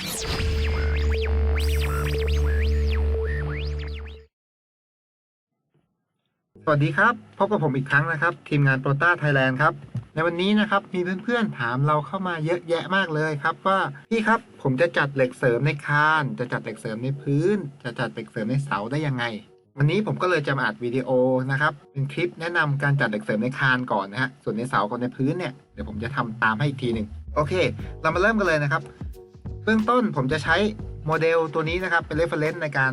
สวัสดีครับพบกับผมอีกครั้งนะครับ ทีมงานโปรต้าไทยแลนด์ครับ ในวันนี้นะครับมีเพื่อนๆถามเราเข้ามาเยอะแยะมากเลยครับว่าพี่ครับผมจะจัดเหล็กเสริมในคาน จะจัดเหล็กเสริมในพื้น จะจัดเหล็กเสริมในเสาได้ยังไง วันนี้ผมก็เลยจะมาอัดวิดีโอนะครับเป็นคลิปแนะนำการจัดเหล็กเสริมในคานก่อนนะฮะส่วนในเสากับในพื้นเนี่ยเดี๋ยวผมจะทำตามให้อีกทีหนึ่งโอเค เรามาเริ่มกันเลยนะครับ เบื้องต้นผมจะใช้โมเดลตัวนี้นะครับ เป็น reference ในการ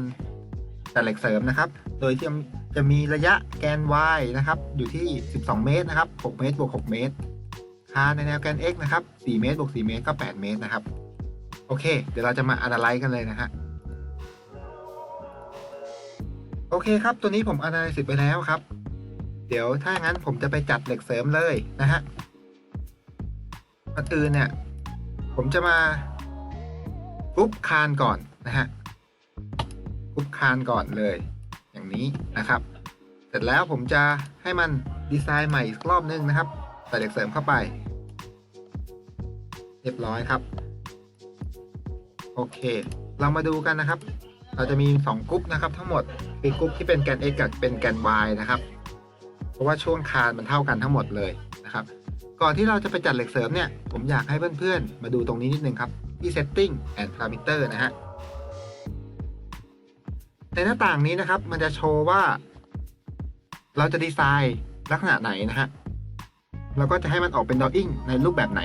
จัดเหล็กเสริมนะครับ โดยที่จะมีระยะแกน y นะครับ อยู่ที่ 12 เมตรนะครับ 6 เมตรบวก 6 เมตรคาในแนวแกน x นะครับ 4 เมตรบวก 4 เมตรก็ 8 เมตรนะครับ โอเค เดี๋ยวเราจะมา analyze กันเลยนะฮะ โอเคครับ ตัวนี้ผม analyze ไปแล้วครับ เดี๋ยวถ้าอย่างนั้นผมจะไปจัดเหล็กเสริมเลยนะฮะก่อนอื่นเนี่ย ผมจะมา กุ๊บคานก่อนนะฮะกุ๊บคานก่อนเลย อย่างนี้นะครับ เสร็จแล้วผมจะให้มันดีไซน์ใหม่อีกรอบนึงนะครับใส่เหล็กเสริมเข้าไป เรียบร้อยครับ โอเค เรามาดูกันนะครับ เราจะมี 2กรุ๊ปนะครับ ทั้งหมดคือกรุ๊ปที่เป็นแกน x กับเป็นแกน y นะครับ เพราะว่าช่วงคานมันเท่ากันทั้งหมดเลยนะครับ ก่อนที่เราจะไปจัดเหล็กเสริมเนี่ย ผมอยากให้เพื่อนๆ มาดูตรงนี้นิดนึงครับ ที่ setting and parameter นะฮะ ในหน้าต่างนี้นะครับ มันจะโชว์ว่า เราจะดีไซน์ลักษณะไหนนะฮะแล้วก็จะให้มันออกเป็น drawing ในรูปแบบไหน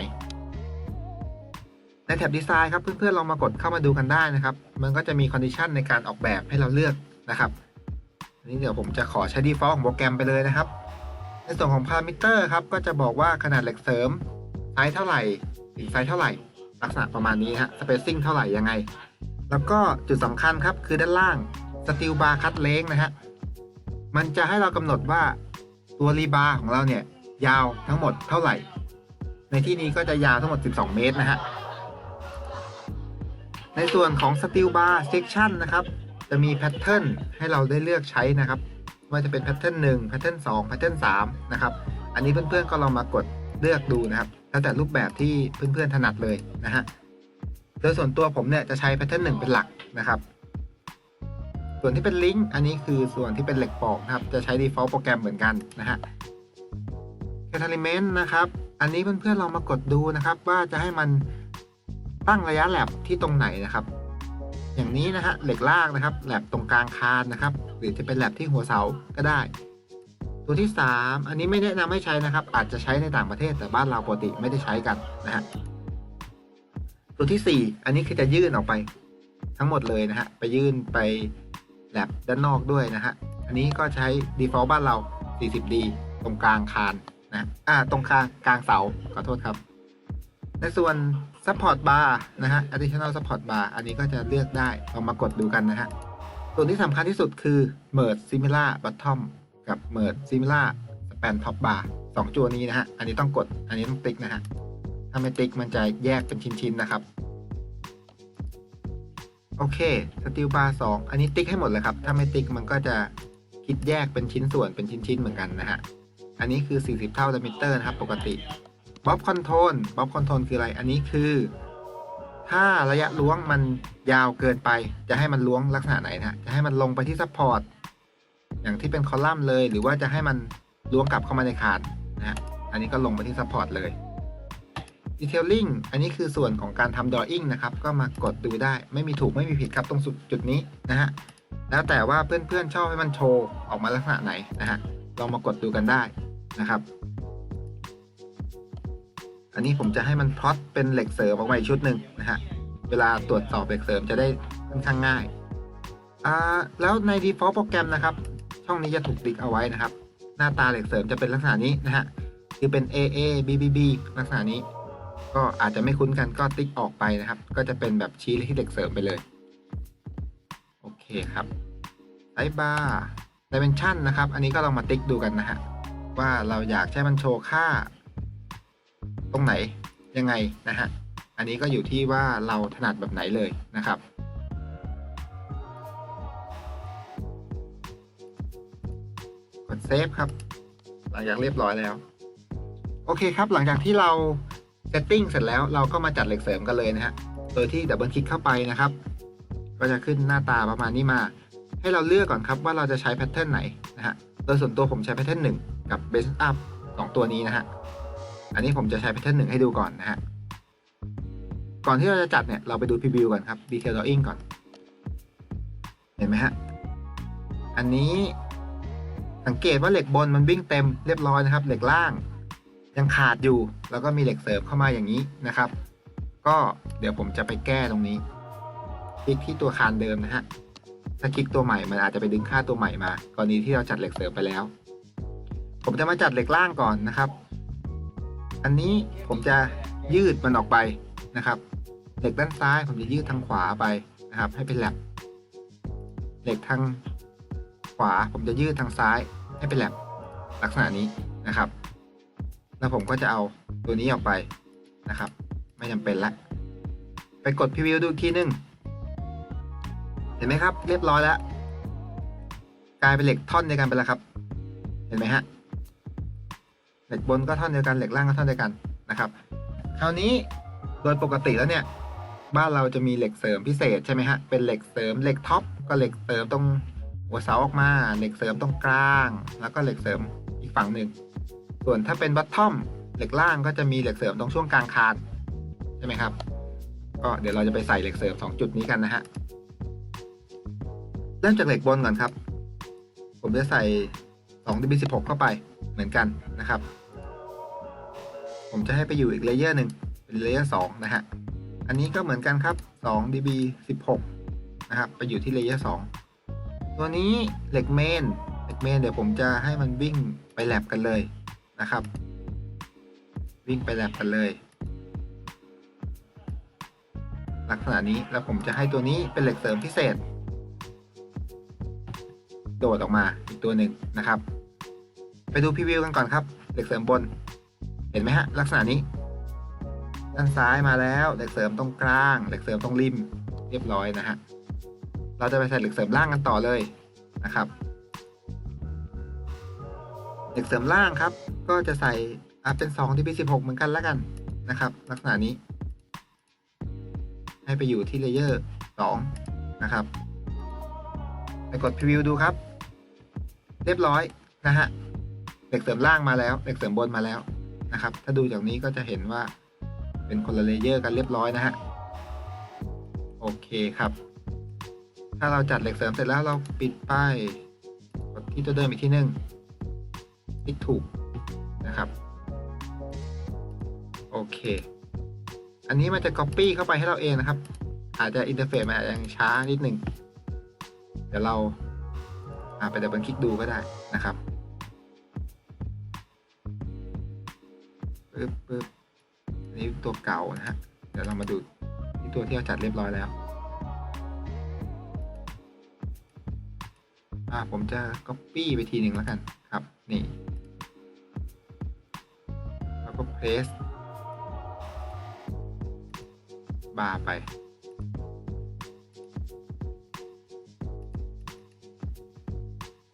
ในแท็บดีไซน์ครับเพื่อนๆลองมากดเข้ามาดูกันได้นะครับ มันก็จะมีคอนดิชันในการออกแบบให้เราเลือกนะครับนนี้เดี๋ยวผมจะขอใช้ default ของโปรแกรมไปเลยนะครับ ในส่วนของพารามิเตอร์ครับก็จะบอกว่าขนาดเหล็กเสริมไซส์เท่าไหร่สีไซส์เท่าไหร่ ลักษณะประมาณนี้ฮะ spacing เท่าไหร่ยังไง แล้วก็จุดสำคัญครับคือด้านล่าง steel bar cut length นะฮะมันจะให้เรากำหนดว่าตัวรีบาร์ของเราเนี่ยยาวทั้งหมดเท่าไหร่ ในที่นี้ก็จะยาวทั้งหมด 12 เมตรนะฮะในส่วนของ steel bar section นะครับจะมีแพทเทิร์นให้เราได้เลือกใช้นะครับว่าจะเป็นแพทเทิร์นหนึ่งแพทเทิร์นสองแพทเทิร์นสามนะครับ อันนี้เพื่อนๆก็ลองมากด เลือกดูนะครับแล้วแต่รูปแบบที่เพื่อนๆถนัดเลยนะฮะโดยส่วนตัวผมเนี่ยจะใช้แพทเทิร์นหนึ่งเป็นหลักนะครับ ส่วนที่เป็นลิงก์อันนี้คือส่วนที่เป็นเหล็กปอกนะครับ จะใช้ default โปรแกรมเหมือนกันนะฮะ c a t a l y m e n t นะครับ อันนี้เพื่อนๆลองมากดดูนะครับ ว่าจะให้มันตั้งระยะแลบที่ตรงไหนนะครับ อย่างนี้นะฮะเหล็กลากนะครับแลบตรงกลางคานนะครับ หรือจะเป็นแลบที่หัวเสาก็ได้ ตัวที่ 3 อันนี้ไม่แนะนำให้ใช้นะครับ อาจจะใช้ในต่างประเทศแต่บ้านเราปกติไม่ได้ใช้กันนะฮะตัวที่ 4 อันนี้คือจะยื่นออกไป ทั้งหมดเลยนะฮะไปยื่นไปแลบด้านนอกด้วยนะฮะอันนี้ก็ใช้ default บ้านเรา 40D ตรงกลางคานนะอ่าตรงกลางกลางเสาขอโทษครับ ในส่วน support bar นะฮะ additional support bar อันนี้ก็จะเลือกได้ลองมากดดูกันนะฮะส่วนที่สำคัญที่สุดคือ merge similar bottom กับ merge similar span top bar สองตัวนี้นะฮะ อันนี้ต้องกด อันนี้ต้องติ๊กนะฮะ ถ้าไม่ติ๊กมันจะแยกเป็นชิ้นๆนะครับ โอเค steel bar 2อันนี้ติ๊กให้หมดเลยครับ ถ้าไม่ติ๊กมันก็จะคิดแยกเป็นชิ้นส่วนเป็นชิ้นๆเหมือนกันนะฮะ อันนี้คือ 40 เท่า diameter นะครับ ปกติบ๊อบคอนโทรลบ๊อบคอนโทรลคืออะไร อันนี้คือ ถ้าระยะล้วงมันยาวเกินไป จะให้มันล้วงลักษณะไหนนะจะให้มันลงไปที่ซัพพอร์ต อย่างที่เป็นคอลัมน์เลย หรือว่าจะให้มันล้วงกลับเข้ามาในคานนะฮะอันนี้ก็ลงไปที่ซัพพอร์ตเลย Detailing อันนี้คือส่วนของการทำ drawing นะครับ ก็มากดดูได้ไม่มีถูกไม่มีผิดครับตรงจุดนี้นะฮะแล้วแต่ว่าเพื่อนๆชอบให้มันโชว์ออกมาลักษณะไหนนะฮะลองมากดดูกันได้นะครับ อันนี้ผมจะให้มันพลอตเป็นเหล็กเสริมออกมาอีกชุดหนึ่งนะฮะเวลาตรวจสอบเหล็กเสริมจะได้ค่อนข้างง่ายอ่าแล้วใน default โปรแกรมนะครับ ช่องนี้จะถูกติ๊กเอาไว้นะครับ หน้าตาเหล็กเสริมจะเป็นลักษณะนี้นะฮะคือเป็น AA BBB ลักษณะนี้ ก็อาจจะไม่คุ้นกันก็ติ๊กออกไปนะครับ ก็จะเป็นแบบชี้ที่เหล็กเสริมไปเลย โอเคครับไซบาร์ดิเมนชันนะครับ อันนี้ก็ลองมาติ๊กดูกันนะฮะว่าเราอยากใช้มันโชว์ค่า ตรงไหนยังไงนะฮะ อันนี้ก็อยู่ที่ว่าเราถนัดแบบไหนเลยนะครับ เซฟครับ หลังจากเรียบร้อยแล้ว โอเคครับ หลังจากที่เราเซตติ้งเสร็จแล้วเราก็มาจัดเหล็กเสริมกันเลยนะฮะ โดยที่ดับเบิลคลิกเข้าไปนะครับ ก็จะขึ้นหน้าตาประมาณนี้มา ให้เราเลือกก่อนครับว่าเราจะใช้แพทเทิร์นไหนนะฮะ โดยส่วนตัวผมใช้แพทเทิร์นหนึ่งกับ Base Up สองตัวนี้นะฮะ อันนี้ผมจะใช้แพทเทิร์นหนึ่งให้ดูก่อนนะฮะ ก่อนที่เราจะจัดเนี่ยเราไปดูพรีวิวก่อนครับ Detail Drawing ก่อน เห็นไหมฮะ อันนี้ สังเกตว่าเหล็กบนมันวิ่งเต็มเรียบร้อยนะครับ เหล็กล่างยังขาดอยู่ แล้วก็มีเหล็กเสริมเข้ามาอย่างนี้นะครับ ก็เดี๋ยวผมจะไปแก้ตรงนี้ คลิกที่ตัวคานเดิมนะฮะถ้าคลิกตัวใหม่มันอาจจะไปดึงค่าตัวใหม่มากรณีที่เราจัดเหล็กเสริมไปแล้ว ผมจะมาจัดเหล็กล่างก่อนนะครับ อันนี้ผมจะยืดมันออกไปนะครับ เหล็กด้านซ้ายผมจะยืดทางขวาไปนะครับ ให้เป็นแลบเหล็กทาง วา ผมจะยืดทางซ้ายให้เป็นแลบลักษณะนี้นะครับ แล้วผมก็จะเอาตัวนี้ออกไปนะครับ ไม่จำเป็นละไปกดพรีวิวดูอีกทีหนึงเห็นไหมครับ เรียบร้อยแล้ว กลายเป็นเหล็กท่อนเดียวกันไปแล้วครับ เห็นไหมฮะเหล็กบนก็ท่อนเดียวกันเหล็กล่างก็ท่อนเดียวกันนะครับ คราวนี้โดยปกติแล้วเนี่ย บ้านเราจะมีเหล็กเสริมพิเศษใช่ไหมฮะเป็นเหล็กเสริมเหล็กท็อปก็เหล็กเสริมตรง หัวเสาออกมาเหล็กเสริมตรงกลาง แล้วก็เหล็กเสริมอีกฝั่งหนึ่ง ส่วนถ้าเป็นบัตทอมเหล็กล่างก็จะมีเหล็กเสริมตรงช่วงกลางคานใช่ไหมครับ ก็เดี๋ยวเราจะไปใส่เหล็กเสริม2จุดนี้กันนะฮะเริ่มจากเหล็กบนก่อนครับ ผมจะใส่2 db16 เข้าไปเหมือนกันนะครับ ผมจะให้ไปอยู่อีกเลเยอร์หนึ่งเป็นเลเยอร์2นะฮะอันนี้ก็เหมือนกันครับ2 db16 นะครับ ไปอยู่ที่เลเยอร์2 ตัวนี้เหล็กเมนเหล็กเมนเดี๋ยวผมจะให้มันวิ่งไปแลบกันเลยนะครับ วิ่งไปแลบกันเลย ลักษณะนี้แล้วผมจะให้ตัวนี้เป็นเหล็กเสริมพิเศษ โดดออกมาอีกตัวหนึ่งนะครับ ไปดูพรีวิวกันก่อนครับเหล็กเสริมบน เห็นไหมฮะลักษณะนี้ ด้านซ้ายมาแล้วเหล็กเสริมตรงกลางเหล็กเสริมตรงริม เรียบร้อยนะฮะ เราจะไปใส่เหล็กเสริมล่างกันต่อเลยนะครับ เหล็กเสริมล่างครับ ก็จะใส่อาเป็น2ที่เป็น16 เหมือนกันแล้วกันนะครับ ลักษณะนี้ ให้ไปอยู่ที่เลเยอร์2นะครับ ไปกดพรีวิวดูครับ เรียบร้อยนะฮะเหล็กเสริมล่างมาแล้วเหล็กเสริมบนมาแล้วนะครับ ถ้าดูจากนี้ก็จะเห็นว่าเป็นคนละเลเยอร์กันเรียบร้อยนะฮะ โอเคครับ ถ้าเราจัดเหล็กเสริมเสร็จแล้วเราปิดป้ายกดที่ตัวเดิมอีกที่หนึ่งคลิกถูกนะครับ โอเค อันนี้มันจะ Copy เข้าไปให้เราเองนะครับ อาจจะอินเทอร์เฟซมันอาจจะยังช้านิดหนึ่งเดี๋ยวเราอ่าไปดับเบิลคลิกดูก็ได้นะครับปึ๊บปึ๊บนนี้ตัวเก่านะฮะ เดี๋ยวเรามาดูที่ตัวที่เราจัดเรียบร้อยแล้ว อ่าผมจะ Copy ไปทีหนึ่งแล้วกันครับ นี่ แล้วก็ Paste บาร์ไป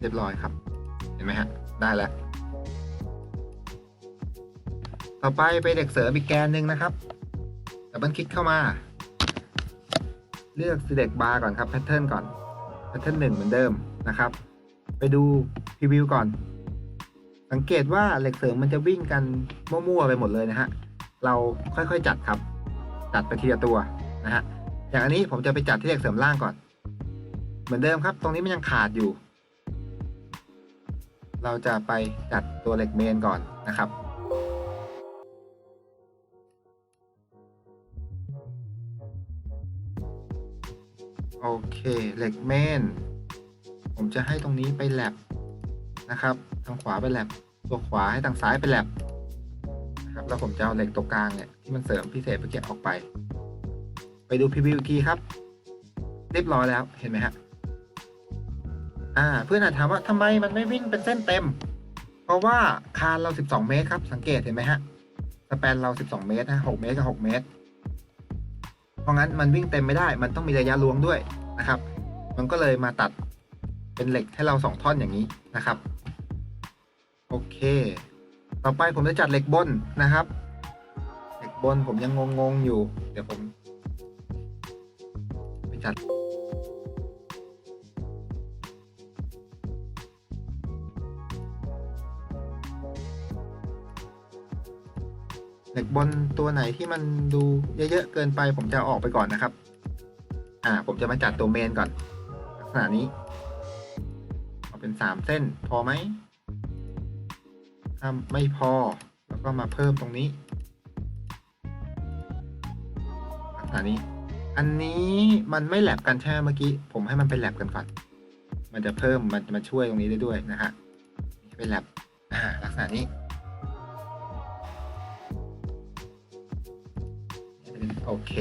เรียบร้อยครับ เห็นไหมฮะ ได้แล้ว ต่อไปไปเด็กเสริมอีกแกนหนึ่งนะครับดับเบิลคลิกเข้ามา เลือก select bar ก่อนครับ pattern ก่อน pattern หนึ่งเหมือนเดิม นะครับ ไปดูพรีวิวก่อน สังเกตว่าเหล็กเสริมมันจะวิ่งกันมั่วๆไปหมดเลยนะฮะ เราค่อยๆจัดครับ จัดไปทีละตัวนะฮะ อย่างอันนี้ผมจะไปจัดที่เหล็กเสริมล่างก่อน เหมือนเดิมครับ ตรงนี้มันยังขาดอยู่ เราจะไปจัดตัวเหล็กเมนก่อนนะครับโอเค เหล็กเมน ผมจะให้ตรงนี้ไปแลบนะครับ ทางขวาไปแลบตัวขวาให้ทางซ้ายไปแลบนะครับ แล้วผมจะเอาเหล็กตัวกลางเนี่ยที่มันเสริมพิเศษไปเก็บออกไป ไปดูพรีวิวอีกทีครับ เรียบร้อยแล้วเห็นไหมฮะอ่าเพื่อนอาจถามว่าทำไมมันไม่วิ่งเป็นเส้นเต็ม เพราะว่าคานเรา 12 เมตรครับ สังเกตเห็นไหมฮะสแปนเรา 12 เมตรนะ6เมตรกับ 6 เมตร เพราะงั้นมันวิ่งเต็มไม่ได้ มันต้องมีระยะลวงด้วยนะครับ มันก็เลยมาตัด เป็นเหล็กให้เราสองท่อนอย่างนี้นะครับ โอเค ต่อไปผมจะจัดเหล็กบนนะครับ เหล็กบนผมยังงงๆอยู่ เดี๋ยวผมไปจัดเหล็กบนตัวไหนที่มันดูเยอะ ๆ เกินไปผมจะอออกไปก่อนนะครับ อ่า ผมจะมาจัดตัวเมนก่อนลักษณะนี้ เอาเป็นสามเส้นพอไหมถ้าไม่พอแล้วก็มาเพิ่มตรงนี้ลักษณะนี้ อันนี้มันไม่แลบกันใช่ไหมเมื่อกี้ ผมให้มันเป็นแลบกันก่อน มันจะเพิ่มมันจะมาช่วยตรงนี้ได้ด้วยนะฮะเป็นแลบอ่าลักษณะนี้โอเค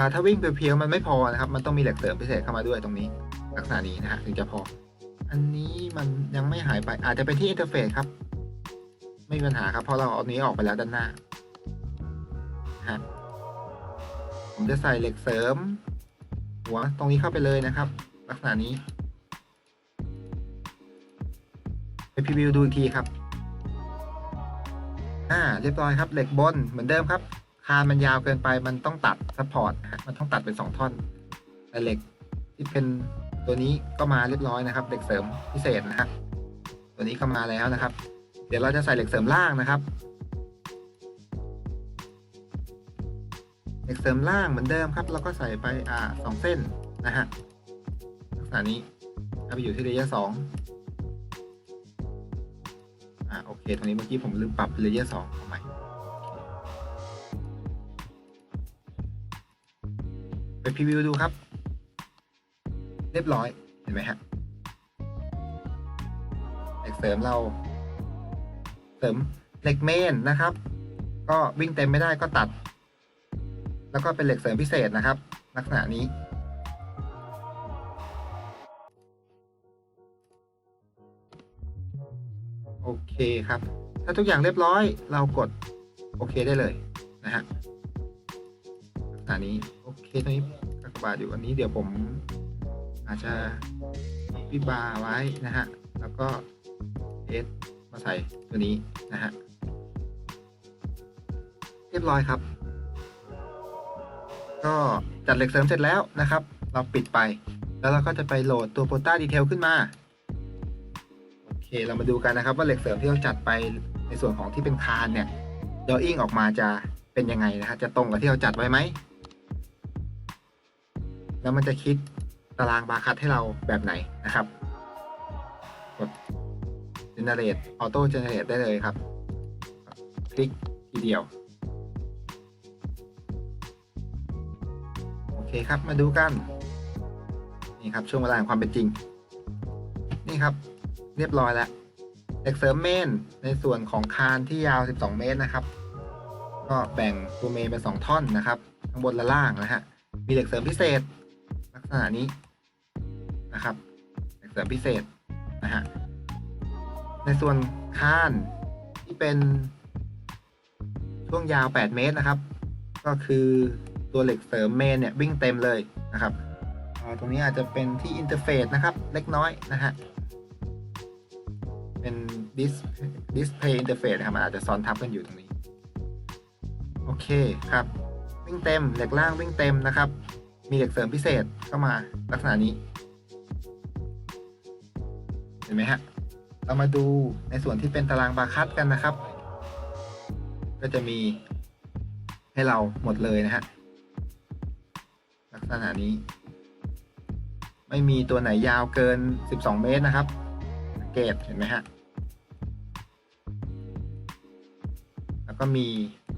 อ่าถ้าวิ่งเพียวๆมันไม่พอนะครับ มันต้องมีเหล็กเสริมพิเศษเข้ามาด้วยตรงนี้ ลักษณะนี้นะฮะถึงจะพอ อันนี้มันยังไม่หายไป อาจจะเป็นที่อินเทอร์เฟซครับ ไม่มีปัญหาครับเพราะเราเอานี้ออกไปแล้วด้านหน้าฮะผมจะใส่เหล็กเสริม หัวตรงนี้เข้าไปเลยนะครับ ลักษณะนี้ไปพรีวิวดูอีกทีครับ อ่า เรียบร้อยครับ เหล็กบนเหมือนเดิมครับ คานมันยาวเกินไปมันต้องตัดซัพพอร์ตนะฮะมันต้องตัดเป็นสองท่อนแต่เหล็กที่เป็นตัวนี้ก็มาเรียบร้อยนะครับเหล็กเสริมพิเศษนะฮะตัวนี้ก็มาแล้วนะครับ เดี๋ยวเราจะใส่เหล็กเสริมล่างนะครับเหล็กเสริมล่างเหมือนเดิมครับเราก็ใส่ไปอ่าสองเส้นนะฮะลักษณะนี้ถ้าไปอยู่ที่เลเยอร์สองอ่าโอเคตรงนี้เมื่อกี้ผมลืมปรับเลเยอร์สองใหม่ ไปพรีวิวดูครับ เรียบร้อย เห็นไหมฮะเหล็กเสริมเรา เสริมเหล็กเมนนะครับ ก็วิ่งเต็มไม่ได้ก็ตัด แล้วก็เป็นเหล็กเสริมพิเศษนะครับ ลักษณะนี้โอเคครับ ถ้าทุกอย่างเรียบร้อยเรากด โอเคได้เลยนะฮะลักษณะนี้ เคตรงนี้กากบาทอยู่อันนี้เดี๋ยวผม อาจจะวิบาร์ไว้นะฮะ แล้วก็เอสมาใส่ตัวนี้นะฮะ เรียบร้อยครับ ก็จัดเหล็กเสริมเสร็จแล้วนะครับ เราปิดไป แล้วเราก็จะไปโหลดตัวโปรต้าดีเทลขึ้นมา โอเค เรามาดูกันนะครับ ว่าเหล็กเสริมที่เราจัดไปในส่วนของที่เป็นคานเนี่ยดออิ่งออกมาจะเป็นยังไงนะฮะ จะตรงกับที่เราจัดไว้ไหม แล้วมันจะคิดตารางบาร์คัตให้เราแบบไหนนะครับ กด generate auto generate ได้เลยครับ คลิกทีเดียว โอเคครับ มาดูกัน นี่ครับ ช่วงเวลาแห่งความเป็นจริง นี่ครับ เรียบร้อยแล้วเหล็กเสริมเมนในส่วนของคานที่ยาว 12 เมตรนะครับ ก็แบ่งตัวเมนเป็น 2 ท่อนนะครับ ข้างบนและล่างนะฮะ มีเหล็กเสริมพิเศษ ษณะนี้นะครับเหล็กเสริมพิเศษนะฮะในส่วนคานที่เป็นช่วงยาว 8 เมตรนะครับ ก็คือตัวเหล็กเสริมเมนเนี่ยวิ่งเต็มเลยนะครับตรงนี้อาจจะเป็นที่อินเทอร์เฟซนะครับ เล็กน้อยนะฮะเป็นดิสดิสเพย์อินเทอร์เฟซนะครับมันอาจจะซ้อนทับกันอยู่ตรงนี้ โอเคครับ วิ่งเต็มเหล็กล่างวิ่งเต็มนะครับ มีเหล็กเสริมพิเศษเข้ามาลักษณะนี้ เห็นไหมฮะ เรามาดูในส่วนที่เป็นตารางบาร์คัตกันนะครับ ก็จะมีให้เราหมดเลยนะฮะ ลักษณะนี้ ไม่มีตัวไหนยาวเกิน 12 เมตรนะครับสังเกตเห็นไหมฮะ แล้วก็มี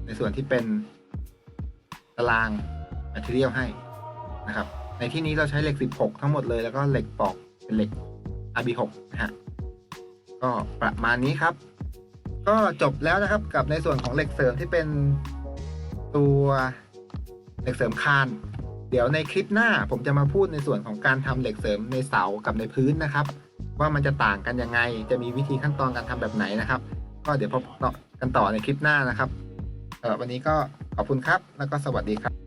ในส่วนที่เป็นตาราง material ให้ นะครับ ในที่นี้เราใช้เหล็ก 16 ทั้งหมดเลยแล้วก็เหล็กปอกเป็นเหล็ก RB6 นะฮะก็ประมาณนี้ครับ ก็จบแล้วนะครับกับในส่วนของเหล็กเสริมที่เป็นตัวเหล็กเสริมคาน เดี๋ยวในคลิปหน้าผมจะมาพูดในส่วนของการทำเหล็กเสริมในเสากับในพื้นนะครับ ว่ามันจะต่างกันยังไง จะมีวิธีขั้นตอนการทำแบบไหนนะครับ ก็เดี๋ยวพบกันต่อในคลิปหน้านะครับเออวันนี้ก็ขอบคุณครับแล้วก็สวัสดีครับ